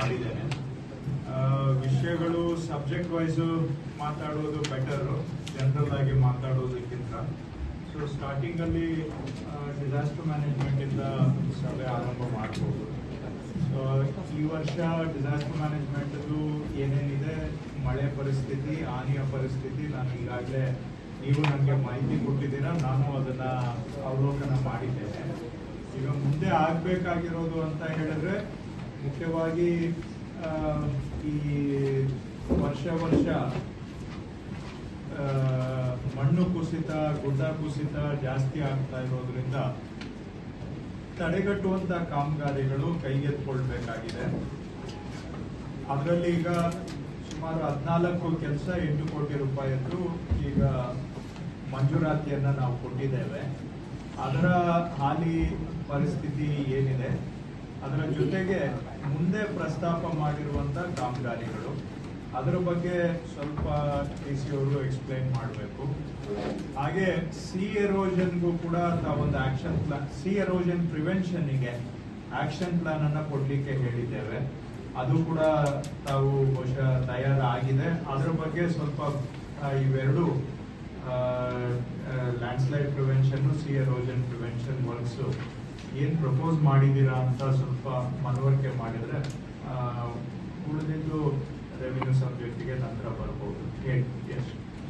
ಮಾಡಿದ್ದೇನೆ. ವಿಷಯಗಳು subject wise ಮಾತಾಡೋದು ಬೆಟರ್ ಜನರಲ್ ಆಗಿ ಮಾತಾಡೋದಕ್ಕಿಂತ. ಸೊ ಸ್ಟಾರ್ಟಿಂಗಲ್ಲಿ ಡಿಸಾಸ್ಟರ್ ಮ್ಯಾನೇಜ್ಮೆಂಟಿಂದ ಸಭೆ ಆರಂಭ ಮಾಡ್ಬೋದು. ಸೊ ಈ ವರ್ಷ ಡಿಸಾಸ್ಟರ್ ಮ್ಯಾನೇಜ್ಮೆಂಟದು ಏನೇನಿದೆ? ಮಳೆ ಪರಿಸ್ಥಿತಿ, ಹಾನಿಯ ಪರಿಸ್ಥಿತಿ, ನಾನು ಈಗಾಗಲೇ ನೀವು ನನಗೆ ಮಾಹಿತಿ ಕೊಟ್ಟಿದ್ದೀರಾ, ನಾನು ಅದನ್ನ ಅವಲೋಕನ ಮಾಡಿದ್ದೇನೆ. ಈಗ ಮುಂದೆ ಆಗಬೇಕಾಗಿರೋದು ಅಂತ ಹೇಳಿದ್ರೆ ಮುಖ್ಯವಾಗಿ ಈ ವರ್ಷ ವರ್ಷ ಮಣ್ಣು ಕುಸಿತ, ಗುಡ್ಡ ಕುಸಿತ ಜಾಸ್ತಿ ಆಗ್ತಾ ಇರೋದ್ರಿಂದ ತಡೆಗಟ್ಟುವಂಥ ಕಾಮಗಾರಿಗಳು ಕೈಗೆತ್ಕೊಳ್ಬೇಕಾಗಿದೆ ಅದರಲ್ಲಿ ಈಗ ಸುಮಾರು ಹದಿನಾಲ್ಕು ಕೆಲಸ ಎಂಟು ಕೋಟಿ ರೂಪಾಯಿಯದ್ದು ಈಗ ಮಂಜೂರಾತಿಯನ್ನು ನಾವು ಕೊಟ್ಟಿದ್ದೇವೆ. ಅದರ ಹಾಲಿ ಪರಿಸ್ಥಿತಿ ಏನಿದೆ? ಅದರ ಜೊತೆಗೆ ಮುಂದೆ ಪ್ರಸ್ತಾಪ ಮಾಡಿರುವಂತ ಕಾಮಗಾರಿಗಳು. ಅದರ ಬಗ್ಗೆ ಸ್ವಲ್ಪ ಟಿ ಸಿ ಅವರು ಎಕ್ಸ್ಪ್ಲೈನ್ ಮಾಡಬೇಕು. ಹಾಗೆ ಸಿ ಎರೋಷನ್ಗೂ ಕೂಡ ತಾವೊಂದು ಆಕ್ಷನ್ ಪ್ಲಾನ್ ಸಿ ಎರೋಷನ್ ಪ್ರಿವೆನ್ಷನ್ಗೆ ಆಕ್ಷನ್ ಪ್ಲಾನ್ ಅನ್ನ ಕೊಡ್ಲಿಕ್ಕೆ ಹೇಳಿದ್ದೇವೆ. ಅದು ಕೂಡ ತಾವು ಬಹುಶಃ ತಯಾರಾಗಿದೆ. ಅದ್ರ ಬಗ್ಗೆ ಸ್ವಲ್ಪ ಇವೆರಡು landslide prevention sea erosion prevention works ಏನ್ ಪ್ರಪೋಸ್ ಮಾಡಿದ್ದೀರಾ ಅಂತ ಸ್ವಲ್ಪ ಮನವರಿಕೆ ಮಾಡಿದ್ರೆ ಉಳಿದಿದ್ದು ರೆವಿನ್ಯೂ ಸಬ್ಜೆಕ್ಟ್ಗೆ ನಂತರ ಬರ್ಬೋದು. ಎಷ್ಟು